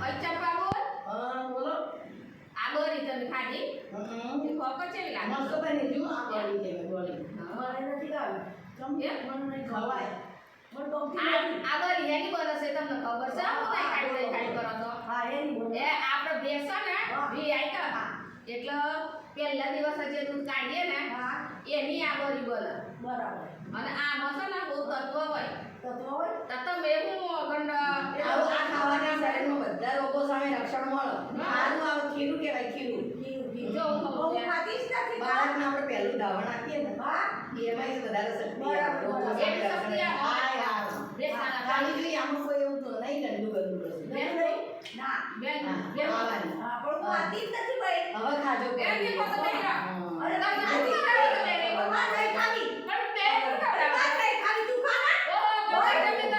અચંપા બોલ હા બોલો. આ બોરી તમે ખાધી? હમ. તે ખોખો ચેવી લાગે. મસ્ત બની જો આ ગોળી છે હા. મને નથી ગાવ તમ એમ? મને નહીં ખવાય. પણ ગમતી આ બોરી હેની બનશે તમને ખબર છે? હું નહીં ખાડી ખાડી કરો તો હા એની બોલો. એ આપણે બેસો ને હા. વી આઈ તો એટલે પહેલા દિવસ જે દૂધ કાઢીએ ને હા. એની આ બોરી બને બરાબર રક્ષણ મળે આનું આ ખીરું કહેવાય ખીરું. બાળકને આપણે પહેલું ધાવણ આપીએ ને હા એમાં વધારે શક્તિ આવે. આવે. ખાલી. જોઈએ આમાં કોઈ એવું તો નહીં ગંદુ ગંદુ હવે ખાજો. અરે. ખાવી. તો બેન.